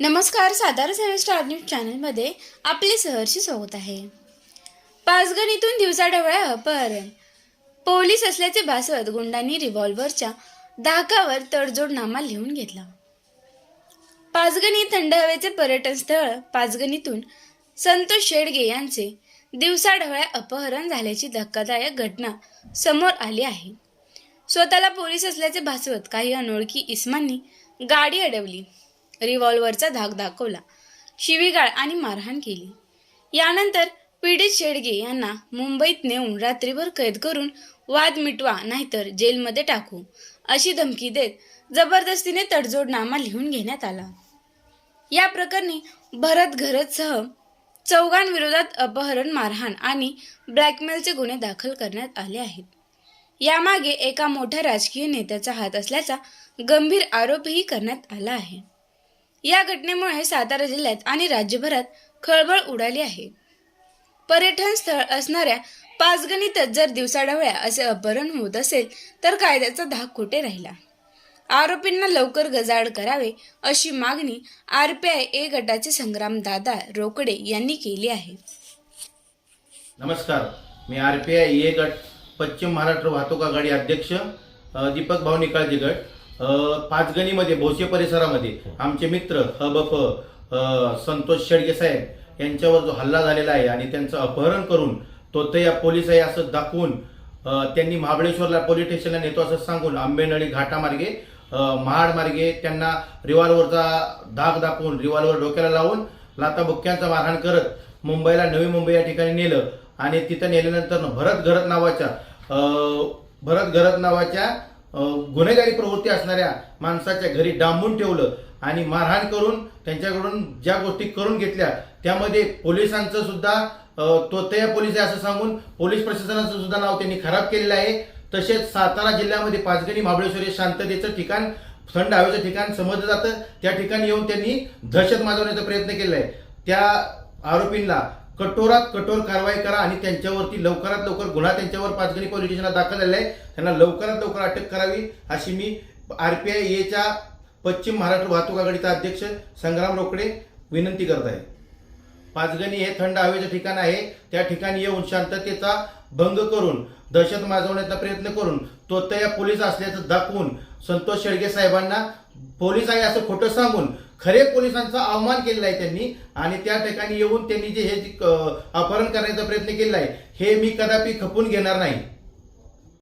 नमस्कार सातारा सेवन star news चॅनलमध्ये आपले सहर्षी स्वागत आहे. पाचगणीतून दिवसाढवळ्या अपहरण पोलीस असल्याचे भासवत गुंडांनी रिव्हॉल्व्हरच्या धाकावर तडजोडनामा लिहून घेतला. पाचगणी थंड हवेचे पर्यटन स्थळ पाचगणीतून संतोष शेडगे यांचे दिवसाढवळ्या अपहरण झाल्याची धक्कादायक घटना समोर आली आहे. स्वतःला पोलीस असल्याचे भासवत काही अनोळखी इस्मांनी गाडी अडवली. रिव्हॉल्व्हरचा धाक दाखवला. शिवीगाळ आणि मारहाण केली. यानंतर पीडित शेडगे यांना मुंबईत नेऊन रात्रीभर कैद करून वाद मिटवा नाहीतर जेलमध्ये टाकू अशी धमकी देत जबरदस्तीने तडजोडनामा लिहून घेण्यात आला. या प्रकरणी भरत घरतसह चौघांविरोधात अपहरण मारहाण आणि ब्लॅकमेलचे गुन्हे दाखल करण्यात आले आहेत. यामागे एका मोठ्या राजकीय नेत्याचा हात असल्याचा गंभीर आरोपही करण्यात आला आहे. या घटनेमुळे सातारा जिल्ह्यात आणि राज्यभरात खळबळ उडाली आहे. पर्यटन स्थळ असणाऱ्या पाचगणीतच जर दिवसाढवळ्या असे अपहरण होत असेल तर कायद्याचा धाक कुठे राहिला. आरोपींना लवकर गजाड करावे अशी मागणी आरपीआय ए गटाचे संग्राम दादा रोकडे यांनी केली आहे. नमस्कार. मी आर पी आय ए गट पश्चिम महाराष्ट्र वाहतूक आघाडी अध्यक्ष दीपक भाऊ निकाळजी गट. पाचगणीमध्ये भोसे परिसरामध्ये आमचे मित्र हबफ संतोष शेडगे साहेब यांच्यावर जो हल्ला झालेला आहे आणि त्यांचं अपहरण करून तो ते या पोलीस आहे असं दाखवून त्यांनी महाबळेश्वरला पोलीस स्टेशनला नेतो असं सांगून आंबेनळी घाटामार्गे महाड मार्गे त्यांना रिव्हॉल्वरचा धाक दाखवून रिव्हॉल्वर डोक्याला लावून लाताबुक्क्यांचा मारहाण करत मुंबईला नवी मुंबई या ठिकाणी नेलं आणि तिथं नेल्यानंतर भरत घरत नावाच्या भरत घरत नावाच्या गुन्हेगारी प्रवृत्ती असणाऱ्या माणसाच्या घरी डांबून ठेवलं आणि मारहाण करून त्यांच्याकडून ज्या गोष्टी करून घेतल्या त्यामध्ये पोलिसांचं सुद्धा अ, तोतया पोलीस आहे असं सांगून पोलीस प्रशासनाचं सुद्धा नाव त्यांनी खराब केलेलं आहे. तसेच सातारा जिल्ह्यामध्ये पाचगणी महाबळेश्वर हे शांततेचं ठिकाण थंड हवेचं ठिकाण समजलं जातं. त्या ठिकाणी येऊन त्यांनी दहशत माजवण्याचा प्रयत्न केला आहे त्या आरोपींना कठोरात कठोर कारवाई करा आणि त्यांच्यावरती लवकरात लवकर गुन्हा त्यांच्यावर पाचगणी पोलीस स्टेशनला दाखल झालेला आहे. त्यांना लवकरात लवकर अटक करावी अशी मी आरपीआय एच्या पश्चिम महाराष्ट्र वाहतूक आघाडीचा अध्यक्ष संग्राम रोकडे विनंती करत आहे. पाचगणी हे थंड हवेचं ठिकाण आहे. त्या ठिकाणी येऊन शांततेचा भंग करून दहशत माजवण्याचा प्रयत्न करून तो या पोलीस असल्याचं दाखवून संतोष शेळगे साहेबांना पोलीस आहे असं खोटं सांगून खरे पोलिसांचा अवमान केलेला आहे त्यांनी. आणि त्या ठिकाणी येऊन त्यांनी जे हे जे, अपहरण करण्याचा प्रयत्न केलेला आहे हे मी कदापि खपून घेणार नाही.